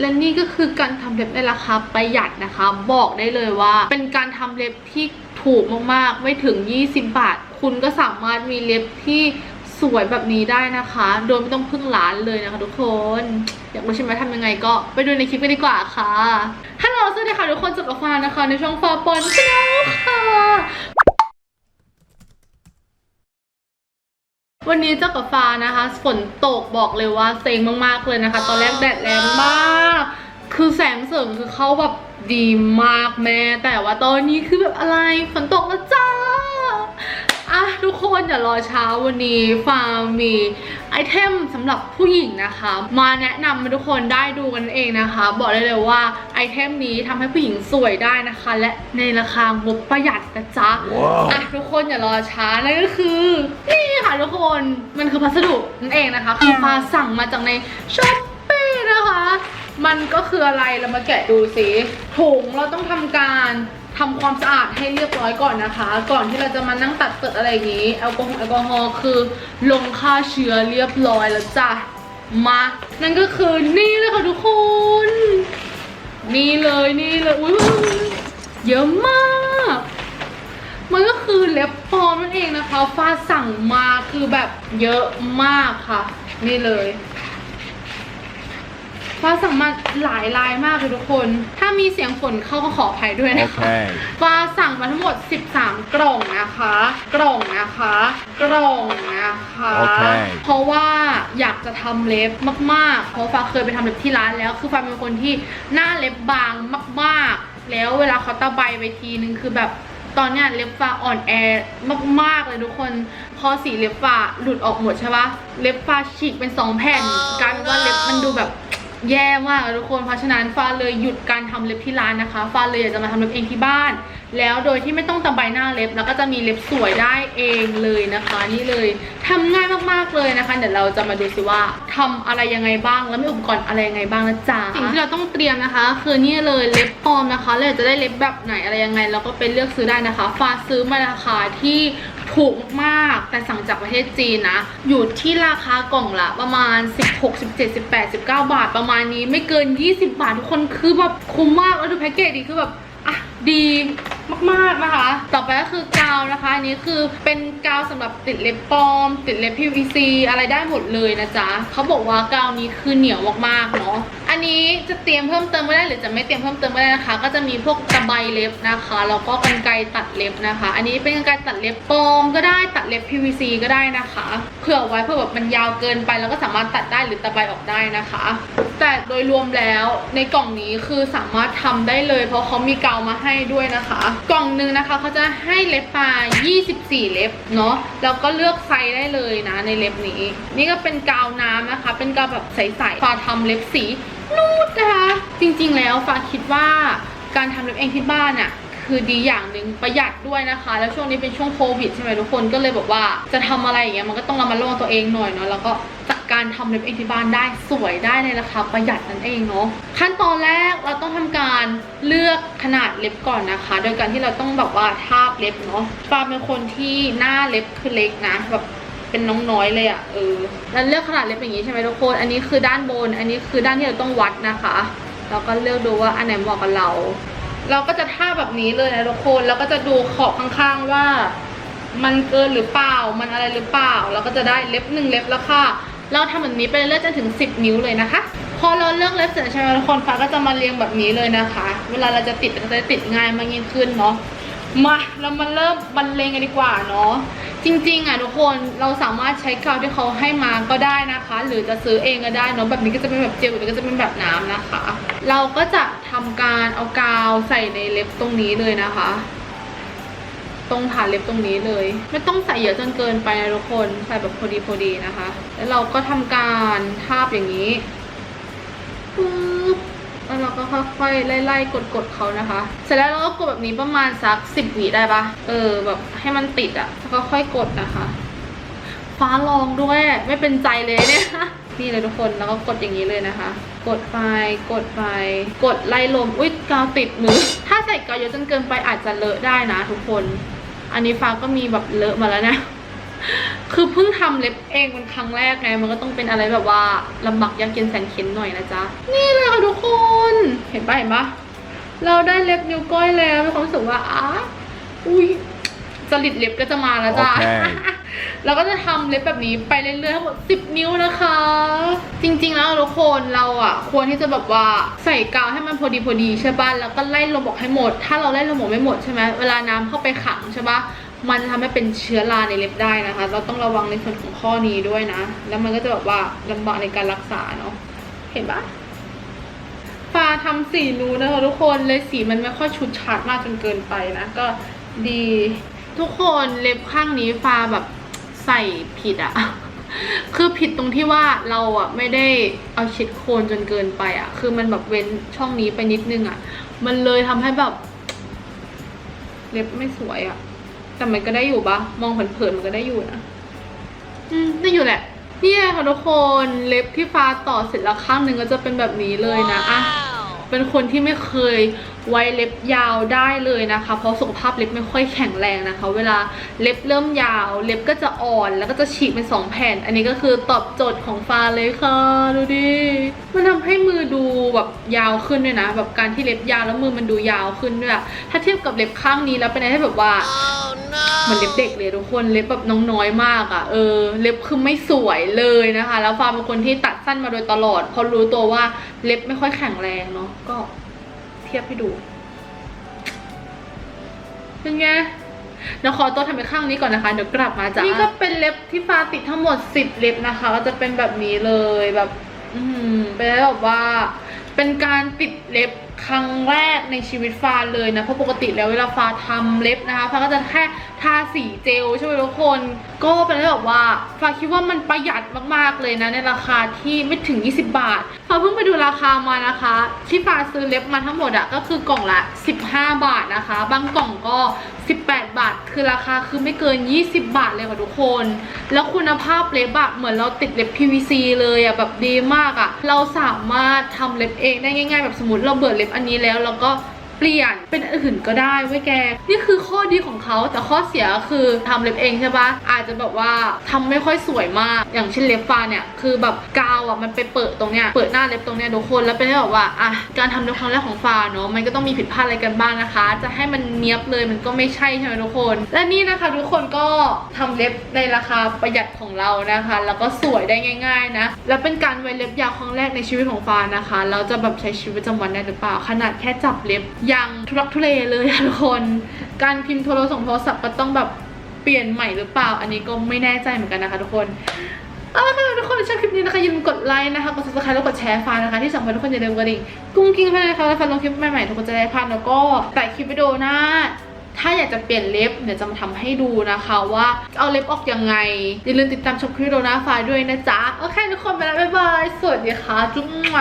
และนี่ก็คือการทำเล็บในราคาประหยัดนะคะ บอกได้เลยว่าเป็นการทำเล็บที่ถูกมากๆ ไม่ถึง 20 บาท คุณก็สามารถมีเล็บที่สวยแบบนี้ได้นะคะ โดยไม่ต้องพึ่งร้านเลยนะคะทุกคน อยากรู้ใช่ไหมทำยังไงก็ไปดูในคลิปกันดีกว่าค่ะฮัลโหลสวัสดีค่ะทุกคนจากกับฟ้านะคะ ในช่องฟ้าปอนชาแนลค่ะ วันนี้เจ้ากับฟ้านะคะ ฝนตกบอกเลยว่าเซ็งมากๆเลยนะคะ ตอนแรกแดดแรงมาก คือแสงเสริมคือเขาแบบดีมากแม่ แต่ว่าตอนนี้คือแบบอะไรฝนตกแล้วจ้าอะทุก คนอย่ารอช้าวันนี้ฟาร์มมีไอเทมสำหรับผู้หญิงนะคะ มาแนะนำให้ทุกคนได้ดูกันเองนะคะ บอกได้เลยว่าไอเทมนี้ทำให้ผู้หญิงสวยได้นะคะ และในราคางบประหยัดนะจ๊ะอะทุกคนอย่ารอช้านั่นก็คือนี่ค่ะทุกคนมันคือพัสดุนั่นเองนะคะ คือฟ้าสั่งมาจากในช้อปปี้นะคะ มันก็คืออะไรเรามาแกะดูสิถุงเราต้องทำการ ทำความสะอาดให้เรียบร้อยก่อนนะคะ ก่อนที่เราจะมานั่งตัดเปิดอะไรอย่างนี้แอลกอฮอล์แอลกอฮอล์คือลงฆ่าเชื้อเรียบร้อยแล้วจ้ะมานั่นก็คือนี่เลยค่ะทุกคน นี่เลยนี่เลยอุ้ยเยอะมาก มันก็คือเล็บปลอมนั่นเองนะคะฟ้าสั่งมาคือแบบเยอะมากค่ะ นี่เลย ฟ้าสั่งมาหลายลายมากเลยทุกคน ถ้ามีเสียงฝนเข้าก็ขออภัยด้วยนะคะ Okay. ฟ้าสั่งมาทั้งหมด 13 กล่องนะคะ กล่องนะคะ กล่องนะคะ โอเค เพราะว่าอยากจะทำเล็บมากๆ เพราะฟ้าเคยไปทำเล็บที่ร้านแล้ว คือฟ้าเป็นคนที่หน้าเล็บบางมากๆ แล้วเวลาเขาตะไบไปทีนึงคือแบบตอนเนี้ยเล็บฟ้าอ่อนแอมากๆเลยทุกคน พอสีเล็บฟ้าหลุดออกหมดใช่ปะเล็บฟ้าฉีกเป็นสองแผ่นกลายเป็นว่าเล็บมันดูแบบ แย่มากทุกคนเพราะฉะนั้นฟ้าเลยหยุดการทำเล็บที่ร้านนะคะฟ้าเลยอยากจะมาทำเล็บเองที่บ้าน แล้วโดยที่ไม่ต้องตะไบหน้าเล็บ แล้วก็จะมีเล็บสวยได้เองเลยนะคะ นี่เลยทำง่ายมากๆเลยนะคะ เดี๋ยวเราจะมาดูสิว่าทำอะไรยังไงบ้างแล้วมีอุปกรณ์อะไรยังไงบ้างนะจ๊ะสิ่งที่เราต้องเตรียมนะคะ คือนี่เลยเล็บปลอมนะคะเราจะได้เล็บแบบไหนอะไรยังไงเราก็ไปเลือกซื้อได้นะคะฟ้าซื้อมาราคาที่ ถูกมากแต่สั่งจากประเทศจีนนะ อยู่ที่ราคากล่องละประมาณ 16 17 18 19 บาทประมาณนี้ไม่เกิน 20 บาททุกคนคือแบบคุ้มมากแล้วดูแพ็กเกจดีคือแบบอะดีมากๆนะคะ ต่อไปก็คือกาวนะคะ อันนี้คือเป็นกาวสำหรับติดเล็บปลอม ติดเล็บ PVC อะไรได้หมดเลยนะจ๊ะเขาบอกว่ากาวนี้คือเหนียวมากๆเนาะ อันนี้จะเตรียมเพิ่มเติมไม่ได้หรือจะไม่เตรียมเพิ่มเติมไม่ได้นะคะ ก็จะมีพวกตะไบเล็บนะคะแล้วก็กรรไกรตัดเล็บนะคะ อันนี้เป็นกรรไกรตัดเล็บปลอมก็ได้ตัดเล็บ PVC ก็ได้นะคะเผื่อไว้เพื่อแบบมันยาวเกินไปแล้วก็สามารถตัดได้หรือตะไบออกได้นะคะ แต่โดยรวมแล้วในกล่องนี้คือสามารถทำได้เลย เพราะเขามีกาวมาให้ด้วยนะคะ กล่องหนึงนะคะเขาจะให้เล็บมา24 เล็บเนาะแล้วก็เลือกไซส์ได้เลยนะในเล็บนี้ นี่ก็เป็นกาวน้ำนะคะ เป็นกาวแบบใสๆฟาทำเล็บสีนูดนะคะ จริงๆแล้วฟ้าคิดว่าการทำเล็บเองที่บ้านอะคือดีอย่างหนึ่งประหยัดด้วยนะคะ แล้วช่วงนี้เป็นช่วงโควิดใช่ไหมทุกคนก็เลยบอกว่าจะทำอะไรอย่างเงี้ยมันก็ต้องระมัดระวังตัวเองหน่อยเนาะแล้วก็จัดการทำเล็บเองที่บ้านได้สวยได้ในราคาประหยัดนั่นเองเนาะขั้นตอนแรกเราต้องทำการเลือกขนาดเล็บก่อนนะคะ โดยการที่เราต้องแบบว่าทาบเล็บเนาะปาเป็นคนที่หน้าเล็บคือเล็กนะแบบ เป็นน้องน้อยเลยอะ่ะเออแล้วเลือกขนาดเล็บอย่างนี้ใช่ไหมทุกคน อันนี้คือด้านบน อันนี้คือด้านที่เราต้องวัดนะคะเราก็เลือกดูว่าอันไหนเหมาะกับเรา เราก็จะท่าแบบนี้เลยนะทุกคนแล้วก็จะดูขอบข้างๆว่า มันเกินหรือเปล่า มันอะไรหรือเปล่า เราก็จะได้เล็บหนึ่งเล็บแล้วค่ะ เราทำแบบนี้ไปเรื่อยๆจนถึง 10 นิ้วเลยนะคะ พอเราเลือกเล็บเสร็จใช่ไหมทุกคนฟ้าก็จะมาเรียงแบบนี้เลยนะคะ เวลาเราจะติดก็จะติดง่ายมากยิ่งขึ้นเนาะมาเรามาเริ่มบรรเลงกันดีกว่าเนาะ จริงๆอะทุกคนเราสามารถใช้กาวที่เขาให้มาก็ได้นะคะ หรือจะซื้อเองก็ได้เนาะแบบนี้ก็จะเป็นแบบเจลหรือก็จะเป็นแบบน้ำนะคะ เราก็จะทำการเอากาวใส่ในเล็บตรงนี้เลยนะคะ ตรงฐานเล็บตรงนี้เลย ไม่ต้องใส่เยอะจนเกินไปนะทุกคนใส่แบบพอดีพอดีนะคะ แล้วเราก็ทำการทาบอย่างนี้ปึ๊ แล้วเราก็ค่อยๆไล่ๆกดๆเขานะคะ เสร็จแล้วเราก็กดแบบนี้ประมาณสักสิบวิได้ปะเออแบบให้มันติดอะแล้วก็ค่อยกดนะคะ ฟ้าลองด้วยไม่เป็นใจเลยเนี่ยนี่เลยทุกคนแล้วก็กดอย่างนี้เลยนะคะ กดไปกดไป กดไล่ลมอุ้ยกาวติดมือ ถ้าใส่กาวเยอะจนเกินไปอาจจะเลอะได้นะทุกคน อันนี้ฟ้าก็มีแบบเลอะมาแล้วนะ คือเพิ่งทำเล็บเองเป็นครั้งแรกไง มันก็ต้องเป็นอะไรแบบว่าลำบากยากเย็นแสนเข็นหน่อยนะจ๊ะ นี่เลยค่ะทุกคนปะเห็นปะเราได้เล็บนิ้วก้อยแล้วมีความรู้สึกว่าอ้าอุ้ยจริตเล็บก็จะมาแล้วจ้าโอเคเราก็จะทำเล็บแบบนี้ไปเรื่อยๆทั้งหมด10นิ้วนะคะ จริงๆแล้วทุกคนเราอะ ควรที่จะแบบว่าใส่กาวให้มันพอดีพอดีใช่ป่ะ แล้วก็ไล่ลมออกให้หมด ถ้าเราไล่ลมออกไม่หมดใช่ไหมเวลาน้ำเข้าไปขังใช่ป่ะ มันจะทำให้เป็นเชื้อราในเล็บได้นะคะ เราต้องระวังในส่วนของข้อนี้ด้วยนะ แล้วมันก็จะแบบว่าลำบากในการรักษาเนาะเห็นปะฟ้าทำสีนูนนะคะทุกคนเลยสีมันไม่ค่อยชุดชัดมากจนเกินไปนะก็ดีทุกคนเล็บข้างนี้ฟ้าแบบใส่ผิดอะคือผิดตรงที่ว่าเราอะไม่ได้เอาเช็ดโคนจนเกินไปอะคือมันแบบเว้นช่องนี้ไปนิดนึงอะมันเลยทำให้แบบ เล็บไม่สวยอะ แต่มันก็ได้อยู่ปะมองเผินๆมันก็ได้อยู่นะอืมได้อยู่แหละนี่แหละค่ะทุกคนเล็บที่ฟ้าต่อเสร็จแล้วข้างหนึ่งก็จะเป็นแบบนี้เลยนะอะเป็นคนที่ไม่เคยไว้เล็บยาวได้เลยนะคะ เพราะสุขภาพเล็บไม่ค่อยแข็งแรงนะคะ เวลาเล็บเริ่มยาว เล็บก็จะอ่อนแล้วก็จะฉีกเป็นสองแผ่น อันนี้ก็คือตอบโจทย์ของฟ้าเลยค่ะดูดิมันทำให้มือดูแบบยาวขึ้นด้วยนะ แบบการที่เล็บยาวแล้วมือมันดูยาวขึ้นด้วยอะถ้าเทียบกับเล็บข้างนี้แล้วเป็นอะไรที่แบบว่า เหมันเล็บเด็กเลยทุกคนเล็บแบบน้องน้อยมากอะ่ะเออเล็บคือไม่สวยเลยนะคะ แล้วฟาร์มเป็นคนที่ตัดสั้นมาโดยตลอดเพราะรู้ตัวว่าเล็บไม่ค่อยแข็งแรงเนาะก็เทียบให้ดูเป็นไงเดี๋ยวขอตัวทำไปข้างนี้ก่อนนะคะ เดี๋ยวกลับมาจ้ะนี่ก็เป็นเล็บที่ฟ้าติดทั้งหมด10เล็บนะคะ ก็จะเป็นแบบนี้เลยแบบ อืมเป็นแบบว่า เป็นการติดเล็บ ครั้งแรกในชีวิตฟ้าเลยนะเพราะปกติแล้วเวลาฟ้าทำเล็บนะคะฟ้าก็จะแค่ ทาสีเจลใช่ไหมทุกคน ก็เป็นแบบว่าฟ้าคิดว่ามันประหยัดมากๆเลยนะในราคาที่ไม่ถึง 20 บาทฟ้าเพิ่งไปดูราคามานะคะ ที่ฟ้าซื้อเล็บมาทั้งหมดอะก็คือกล่องละ 15 บาทนะคะ บางกล่องก็ 18 บาท คือราคาคือไม่เกิน 20 บาทเลยค่ะทุกคน แล้วคุณภาพเล็บอะเหมือนเราติดเล็บ PVC เลยอะแบบดีมากอะเราสามารถทำเล็บเองได้ง่าย ๆ แบบสมมติเราเบื่อเล็บอันนี้แล้วเราก็ เปลี่ยนเป็นอื่นก็ได้เว้แก นี่คือข้อดีของเขาแต่ข้อเสียคือทำเล็บเองใช่ปะอาจจะแบบว่าทำไม่ค่อยสวยมาก อย่างเช่นเล็บฟ้าเนี่ยคือแบบกาวอะมันไปเปิดตรงเนี้ยเปิดหน้าเล็บตรงเนี้ยทุกคนแล้วเป็นแบบว่าอะการทำเล็บครั้งแรกของฟ้าเนาะมันก็ต้องมีผิดพลาดอะไรกันบ้างนะคะ จะให้มันเนี้ยบเลยมันก็ไม่ใช่ใช่ไหมทุกคน และนี่นะคะทุกคนก็ทำเล็บในราคาประหยัดของเรานะคะ แล้วก็สวยได้ง่าย ๆนะ แล้วเป็นการไว้เล็บยาวครั้งแรกในชีวิตของฟ้านะคะแล้วจะแบบใช้ชีวิตประจำวันได้หรือเปล่า ขนาดแค่จับเล็บยังทุลักทุเลเลยอะทุกคน การพิมพ์โทรศัพท์โทรศัพท์ก็ต้องแบบเปลี่ยนใหม่หรือเปล่า อันนี้ก็ไม่แน่ใจเหมือนกันนะคะทุกคนเอาละค่ะทุกคนชอบคลิปนี้นะคะอย่าลืมกดไลค์นะคะกด subscribe แล้วกดแชร์ฟ้านะคะที่สำคัญทุกคนอย่าลืมกระดิ่งกุ้งกิ้งไปเลยนะคะแล้วฟ้าลงคลิปใหม่ๆทุกคนจะได้พลาดแล้วก็แต่คลิปวิดีโอหน้าถ้าอยากจะเปลี่ยนเล็บเดี๋ยวจะมาทำให้ดูนะคะว่าเอาเล็บออกยังไงอย่าลืมติดตามชมคลิปวิดีโอหน้าฟ้าด้วยนะจ๊ะโอเคทุกคนไปแล้วบ๊ายบายสวัสดีค่ะจุ๊บมั่ว